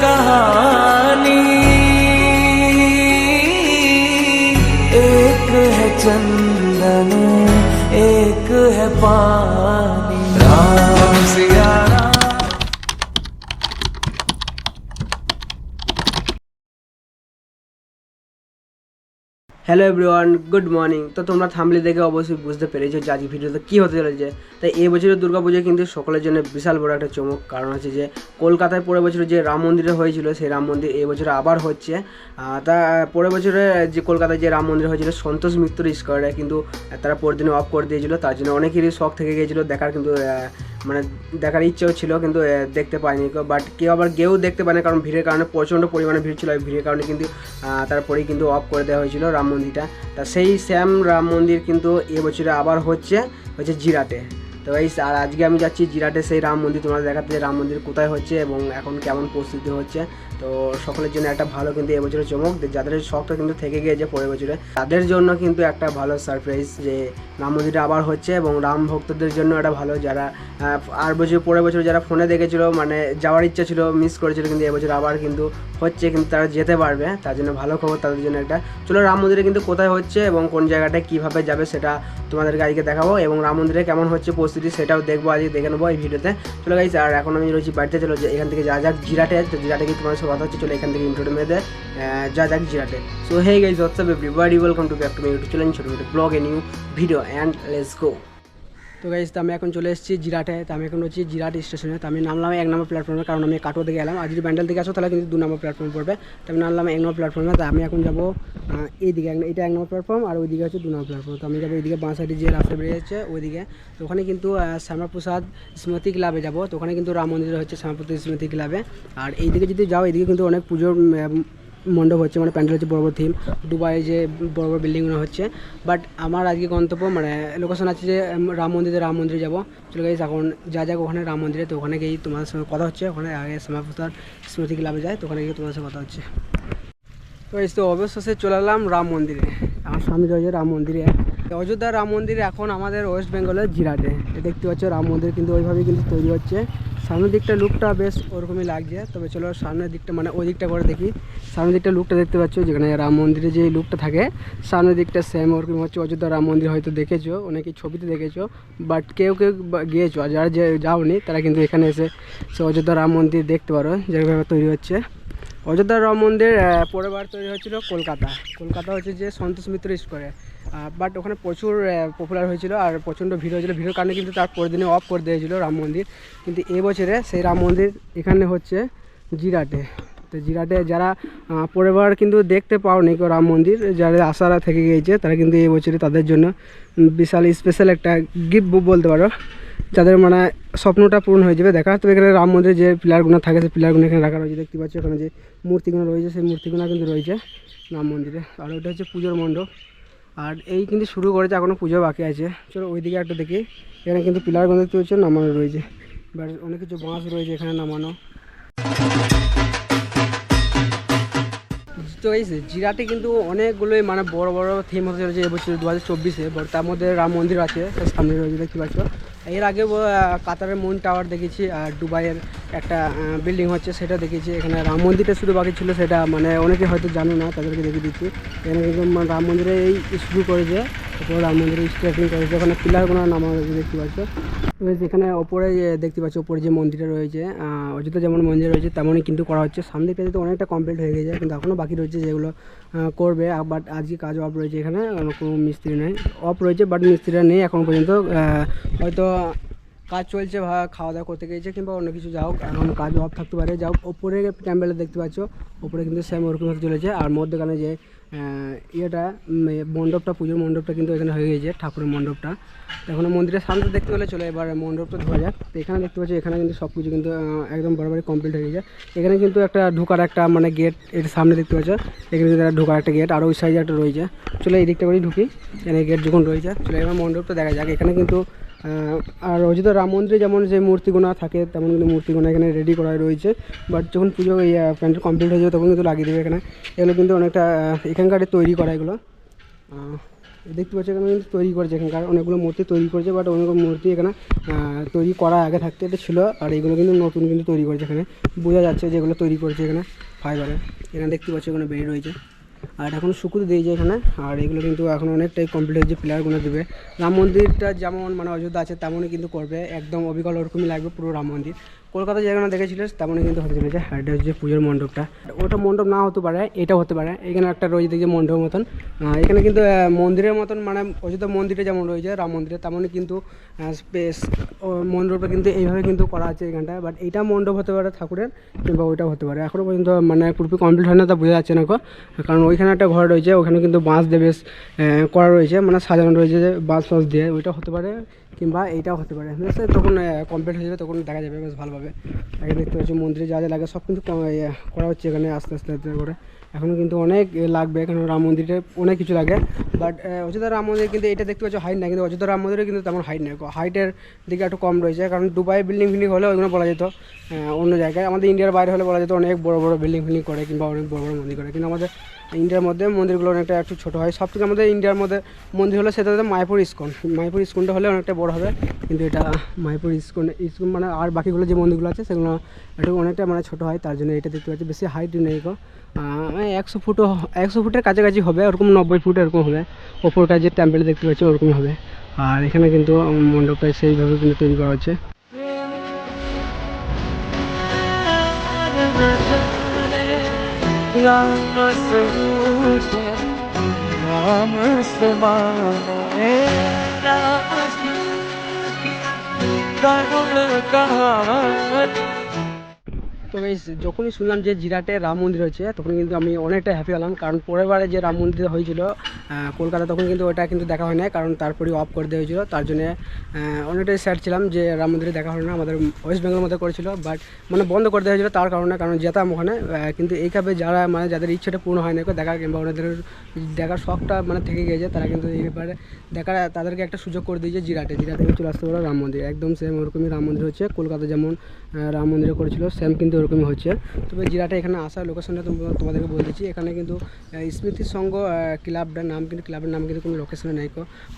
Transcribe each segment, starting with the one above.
कहानी। एक है चंदन एक है पानी। হ্যালো এভরিওয়ান গুড মর্নিং তো তোমরা থামলে দেখে অবশ্যই বুঝতে পেরেছ যে আজকে ভিডিওতে কী হতে চলেছে। তাই এই বছরের দুর্গাপুজো কিন্তু সকলের জন্য বিশাল বড় একটা চমক। কারণ হচ্ছে যে, কলকাতায় পরের বছর যে রাম মন্দিরে হয়েছিল, সেই রাম মন্দির এই বছর আবার হচ্ছে। তা পরের বছরে যে কলকাতায় যে রাম মন্দির হয়েছিল, সন্তোষ মিত্র স্কোয়ারে কিন্তু তারা পরের দিনে অফ করে দিয়েছিল। তার জন্য অনেকেরই শখ থেকে গিয়েছিল, দেখার কিন্তু মানে দেখার ইচ্ছেও ছিল, কিন্তু দেখতে পাইনি। বাট কেউ আবার কেউ দেখতে পায়নি, কারণ ভিড়ের কারণে প্রচণ্ড পরিমাণে ভিড় ছিল। ওই ভিড়ের কারণে কিন্তু তারপরেই কিন্তু অফ করে দেওয়া হয়েছিল রাম মন্দিরটা। তা সেই শ্যাম রাম মন্দির কিন্তু এবছরে আবার হচ্ছে হচ্ছে জিরাটে তো এই আর আজকে আমি যাচ্ছি জিরাটে, সেই রাম মন্দির। তোমরা দেখাতে রাম মন্দির কোথায় হচ্ছে এবং এখন কেমন প্রস্তুতি হচ্ছে। তো সকলের জন্য একটা ভালো কিন্তু এবছরের চমক। যাদের শখটা কিন্তু থেকে গিয়েছে পরের বছরে, তাদের জন্য কিন্তু একটা ভালো সারপ্রাইজ যে রাম মন্দিরটা আবার হচ্ছে এবং রাম ভক্তদের জন্য একটা ভালো যারা আর বছর, পরের বছর যারা ফোনে দেখেছিল মানে যাওয়ার ইচ্ছা ছিল মিস করেছিল কিন্তু এবছর আবার কিন্তু হচ্ছে, কিন্তু তারা যেতে পারবে। তার জন্য ভালো খবর তাদের জন্য একটা। চলো রাম মন্দিরে কিন্তু কোথায় হচ্ছে এবং কোন জায়গাটায় কীভাবে যাবে সেটা তোমাদেরকে আজকে দেখাবো এবং রাম মন্দিরে কেমন হচ্ছে পরিস্থিতি সেটাও দেখব, আজকে দেখে নেব এই ভিডিওতে চলে গেছি আর এখন আমি রয়েছি বাড়িতে, চলো এখান থেকে যা যাক জিরাটে। তো জিরাটে কি তোমার সাথে কথা হচ্ছে, চলো এখান থেকে ইন্ট্রোডে মেয়েদের যা যাক জিরাটে। So hey guys what's up everybody welcome to back to my YouTube channel ছোটো ছোটো blog a new video and let's go তো গাইজ আমি এখন চলে এসেছি জিরাটে। তো আমি এখন রয়েছি জিরাট স্টেশনে। তো আমি নামলাম এক নম্বর প্ল্যাটফর্মে কারণ আমি কাটো থেকে এলাম আর যদি ব্যান্ডেল থেকে আসো তাহলে কিন্তু দু নম্বর প্ল্যাটফর্ম পড়বে। তো আমি নামলাম এক নম্বর প্ল্যাটফর্মে তো আমি এখন যাব আহ, এইদিকে। এক- এটা এক নম্বর প্ল্যাটফর্ম আর ওইদিকে হচ্ছে দু নম্বর প্ল্যাটফর্ম তো আমি যাব এইদিকে বাঁ সাইডে যে রাস্তা বেরিয়েছে ওইদিকে। তো ওখানে কিন্তু শ্যামাপ্রসাদ স্মৃতি ক্লাবে যাব। তো ওখানে কিন্তু রাম মন্দির হচ্ছে শ্যামাপ্রসাদ স্মৃতি ক্লাবে আর এইদিকে যদি যাও এইদিকে কিন্তু অনেক পুজোর মণ্ডপ হচ্ছে মানে প্যান্ডেল হচ্ছে বড় বড় থিম দুবাই যে বড় বড় বিল্ডিংগুলো হচ্ছে। বাট আমার আজকে গন্তব্য মানে লোকেশন আছে যে রাম মন্দিরে রাম মন্দিরে যাব। চলে গেছি এখন যা যাক ওখানে রাম মন্দিরে, তো ওখানে গিয়েই তোমাদের সঙ্গে কথা হচ্ছে। ওখানে আগে শ্যামাপ্রসাদ স্মৃতি ক্লাবে যায় তো ওখানে গিয়ে তোমাদের সঙ্গে কথা হচ্ছে। তো এই তো অবশেষে চলে এলাম রাম মন্দিরে। আমার সামনে রয়েছে রাম মন্দিরে। অযোধ্যা রাম মন্দির এখন আমাদের ওয়েস্ট বেঙ্গলের জিরাটে। দেখতে পাচ্ছ, রাম মন্দির কিন্তু ওইভাবেই কিন্তু তৈরি হচ্ছে। সামনের দিকটা লুকটা বেশ ওরকমই লাগছে, তবে চলো সামনের দিকটা মানে ওই দিকটা করে দেখি। সামনের দিকটা লুকটা দেখতে পাচ্ছ, যেখানে রাম মন্দিরে যে লুকটা থাকে, সামনের দিকটা সেম ওরকম হচ্ছে। অযোধ্যা রাম মন্দির হয়তো দেখেছ, অনেকে ছবিতে দেখেছ বাট কেউ কেউ গিয়েছো, আর যারা যে যাওনি, তারা কিন্তু এখানে এসে সে অযোধ্যা রাম মন্দির দেখতে পারো, যেভাবে তৈরি হচ্ছে। অযোধ্যা রাম মন্দির আহ, পরের বার তৈরি হয়েছিল কলকাতা। কলকাতা হচ্ছে যে সন্তোষ মিত্র স্কোয়ারে বাট ওখানে প্রচুর পপুলার হয়েছিল আর প্রচণ্ড ভিড় হয়েছিল। ভিড়ের কারণে কিন্তু তার পরের দিনে অফ করে দিয়েছিল রাম মন্দির। কিন্তু এবছরে সেই রাম মন্দির এখানে হচ্ছে জিরাটে। তো জিরাটে যারা আহ, পরের বার কিন্তু দেখতে পাওনি কেউ রাম মন্দির যারা আশারা থেকে গিয়েছে তারা কিন্তু এই বছরে তাদের জন্য বিশাল স্পেশাল একটা গিফট বলতে পারো। যাদের মানে স্বপ্নটা পূরণ হয়ে যাবে। দেখা তো এখানে রাম মন্দিরে যে পিলারগুলো থাকে, সেই পিলারগুলো এখানে রাখা রয়েছে। দেখতে পাচ্ছ ওখানে যে মূর্তিগুলো রয়েছে, সেই মূর্তিগুলো কিন্তু রয়েছে রাম মন্দিরে। আর ওটা হচ্ছে পুজোর মণ্ডপ। আর এই কিন্তু শুরু করেছে এখনও পুজো বাকি আছে। চলো ওইদিকে একটা দেখি। এখানে কিন্তু পিলারগুলো দেখতে পাচ্ছ, নামানো রয়েছে। এবার অনেক কিছু বাঁশ রয়েছে এখানে নামানো। তো এই জিরাটে কিন্তু অনেকগুলোই মানে বড় বড় থিম হতে চলেছে এবছর দু হাজার চব্বিশে তার মধ্যে রাম মন্দির আছে সামনে রয়েছে, দেখতে পাচ্ছ। এর আগে কাতারের মুন টাওয়ার দেখেছি আর দুবাইয়ের একটা বিল্ডিং হচ্ছে, সেটা দেখেছি এখানে রাম মন্দিরটা শুধু বাকি ছিল, সেটা মানে অনেকে হয়তো জানে না, তাদেরকে দেখে দিচ্ছি। এখানে কিন্তু রাম মন্দিরে এই শুরু করেছে, তারপর রাম মন্দিরে স্ট্রেটিং করেছে। ওখানে পিলারগুলো নামা দেখতে পাচ্ছ? তো যেখানে ওপরে দেখতে পাচ্ছ, ওপরে যে মন্দিরটা রয়েছে অযোধ্যা যেমন মন্দির রয়েছে, তেমনই কিন্তু করা হচ্ছে। সামনে দিকে তো অনেকটা কমপ্লিট হয়ে গেছে, কিন্তু এখনও বাকি রয়েছে যেগুলো করবে। বাট আজকে কাজ অফ রয়েছে এখানে, কোনো মিস্ত্রি নেই। অফ রয়েছে বাট মিস্ত্রিরা নেই এখন পর্যন্ত। হয়তো কাজ চলছে বা খাওয়া দাওয়া করতে গিয়েছে কিংবা অন্য কিছু যাও এখন কাজ অফ থাকতে পারে। যাও ওপরে ক্যাম্বেলে দেখতে পাচ্ছ, ওপরে কিন্তু সেম ওরকম হতে চলেছে। আর মধ্যখানে যে ইয়েটা মণ্ডপটা, পুজোর মণ্ডপটা কিন্তু এখানে হয়ে গেছে ঠাকুরের মণ্ডপটা। এখন মন্দিরের সামনে দেখতে পেলে চলে, এবার মণ্ডপটা ধোয়া যাক। এখানে দেখতে পাচ্ছি, এখানে কিন্তু সব কিছু কিন্তু একদম বরাবরই কমপ্লিট হয়ে গেছে এখানে কিন্তু একটা ঢোকার একটা মানে গেটের সামনে দেখতে পাচ্ছ, এখানে কিন্তু একটা ঢোকার একটা গেট আর ওই সাইডে একটা রয়েছে। চলে এই দিকটা করেই ঢুকি, এখানে গেট যখন রয়েছে, চলে এবার মণ্ডপটা দেখা যাক। এখানে কিন্তু আর অযোধ্যা রাম মন্দিরে যেমন যে মূর্তিগুলো থাকে, তেমন কিন্তু মূর্তিগুলো এখানে রেডি করা রয়েছে। বাট যখন পুজো এই প্যান্ডেল কমপ্লিট হয়ে যাবে, তখন কিন্তু লাগিয়ে দেবে এখানে। এগুলো কিন্তু অনেকটা এখানকার তৈরি করা এগুলো। দেখতে পাচ্ছি এখানে কিন্তু তৈরি করেছে এখানকার। অনেকগুলো মূর্তি তৈরি করেছে বাট অনেকগুলো মূর্তি এখানে তৈরি করা আগে থাকতে এটা ছিল, আর এগুলো কিন্তু নতুন কিন্তু তৈরি করেছে এখানে। বোঝা যাচ্ছে যেগুলো তৈরি করেছে এখানে ফাইবারে এখানে দেখতে পাচ্ছি এখানে বেরিয়ে রয়েছে। আর এখন শুকুর দিয়েছে এখানে। আর এগুলো কিন্তু এখন অনেকটাই কমপ্লিট হয়েছে প্লেয়ারগুলো দেবে। রাম মন্দিরটা যেমন মানে অযোধ্যা আছে, তেমনই কিন্তু করবে। একদম অবিকল ওরকমই লাগবে পুরো রাম মন্দির। কলকাতা যেখানে দেখেছিল তেমনই কিন্তু হতে চলেছে এটা হচ্ছে পুজোর মণ্ডপটা। ওটা মণ্ডপ না হতে পারে এটা হতে পারে। এখানে একটা রয়েছে দেখি মণ্ডপের মতন। এখানে কিন্তু মন্দিরের মতন মানে অযোধ্যা মন্দিরে যেমন রয়েছে, রাম মন্দিরে তেমনই কিন্তু স্পেস মণ্ডপটা কিন্তু এইভাবে কিন্তু করা আছে এখানটায় বাট এইটা মণ্ডপ হতে পারে ঠাকুরের, কিংবা ওইটাও হতে পারে। এখনও পর্যন্ত মানে পুরোপুরি কমপ্লিট হয় না, তা বোঝা যাচ্ছে না কারণ ওইখানে একটা ঘর রয়েছে, ওখানে কিন্তু বাঁশ দিয়ে বেশ করা রয়েছে মানে সাজানো রয়েছে যে বাঁশ ফাঁস দিয়ে। ওইটা হতে পারে, কিংবা এইটাও হতে পারে। বেশ তখন কমপ্লিট হয়ে যাবে, তখন দেখা যাবে, বেশ ভালোভাবে আগে দেখতে পাচ্ছি মন্দিরে যা যা লাগে সব কিন্তু ইয়ে করা হচ্ছে এখানে আস্তে আস্তে আস্তে করে। এখনও কিন্তু অনেক লাগবে, এখানে রাম মন্দিরে অনেক কিছু লাগে। বাট অযোধ্যা রাম মন্দির কিন্তু এটা দেখতে পাচ্ছি হাইট না কিন্তু অযোধ্যা রাম মন্দিরে কিন্তু তেমন হাইট নেই। হাইটের দিকে একটু কম রয়েছে, কারণ দুবাই বিল্ডিং ফিল্ডিং হলে ওইগুলো বলা যেত অন্য জায়গায়। আমাদের ইন্ডিয়ার বাইরে হলে বলা যেত অনেক বড় বড় বিল্ডিং ফিল্ডিং করে কিংবা অনেক বড় বড় মন্দির করে। কিন্তু আমাদের ইন্ডিয়ার মধ্যে মন্দিরগুলো অনেকটা একটু ছোটো হয়। সব থেকে আমাদের ইন্ডিয়ার মধ্যে মন্দির হলে সেটা হচ্ছে মায়াপুর ইস্কন। মায়াপুর ইস্কনটা হলে অনেকটা বড় হবে, কিন্তু এটা মায়াপুর ইস্কন ইস্কন মানে আর বাকিগুলো যে মন্দিরগুলো আছে সেগুলো একটু অনেকটা মানে ছোটো হয়, তার জন্য এটা দেখতে পাচ্ছি। বেশি হাইট নেই গো একশো ফুটও একশো ফুটের কাছাকাছি হবে, ওরকম নব্বই ফুট এরকম হবে। ওপরকার যে টেম্পেল দেখতে পাচ্ছি ওরকমই হবে। আর এখানে কিন্তু মণ্ডপটা সেইভাবে কিন্তু তৈরি করা হচ্ছে। Dai un lugar তো guys, যখনই শুনলাম যে জিরাটে রাম মন্দির হয়েছে তখন কিন্তু আমি অনেকটা হ্যাপি হলাম। কারণ পরের বারে যে রাম মন্দির হয়েছিল কলকাতা তখন কিন্তু ওটা কিন্তু দেখা হয় না কারণ তারপরে অফ করে দেওয়া হয়েছিল। তার জন্য অনেকটাই স্যাড ছিলাম যে রাম মন্দিরে দেখা হলো না। আমাদের ওয়েস্ট বেঙ্গলের মধ্যে করেছিল বাট মানে বন্ধ করে দেওয়া হয়েছিল তার কারণে কারণ যেতাম ওখানে। কিন্তু এইভাবে যারা মানে যাদের ইচ্ছেটা পূর্ণ হয় না দেখা কিংবা ওনাদের দেখার শখটা মানে থেকে গেছে তারা কিন্তু এই ব্যাপারে দেখার তাদেরকে একটা সুযোগ করে দিয়েছে জিরাটে। জিরাটে চলে আসতে পারো রাম মন্দির। একদম সেম ওরকমই রাম মন্দির হচ্ছে। কলকাতা যেমন রাম মন্দিরে করেছিল সেম কিন্তু ওরকমই হচ্ছে। তবে জিরাটে এখানে আসার লোকেশনটা তোমাদেরকে বলে দিচ্ছি। এখানে কিন্তু স্মৃতি সংঘ ক্লাবটার নাম কিন্তু, ক্লাবের নাম কিন্তু কোনো লোকেশনে নেই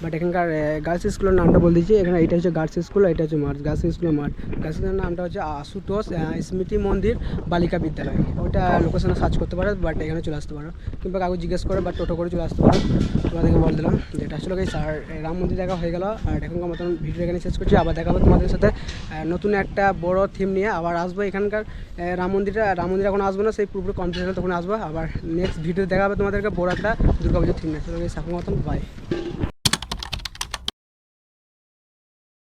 বাট এখানকার গার্লস স্কুলের নামটা বলে দিচ্ছি। এখানে এটা হচ্ছে গার্লস স্কুল এটা হচ্ছে মাঠ। গার্লস স্কুলের মাঠ। গার্লস স্কুলের নামটা হচ্ছে আশুতোষ স্মৃতি মন্দির, বালিকা বিদ্যালয়। ওটা লোকেশনে সার্চ করতে পারো বাট এখানে চলে আসতে পারো। কিংবা কাউকে জিজ্ঞেস করে, বা টোটো করে চলে আসতে পারো। তোমাদেরকে বলে দিলাম যেটা আসলে আর রাম মন্দির দেখা হয়ে গেল। আর এখনকার মতন ভিডিও এখানে শেষ করছি। আবার দেখাবো তোমাদের সাথে নতুন একটা বড় থিম নিয়ে। আবার আসব এখানকার রাম মন্দিরটা, রাম মন্দির এখন আসব না, সেই পুরোপুরি কমপ্লিট হলে তখন আসব। আবার নেক্সট ভিডিও দেখাবে তোমাদেরকে, বড় একটা দুর্গা পুজোর থিম নিয়ে চলো মতন বাই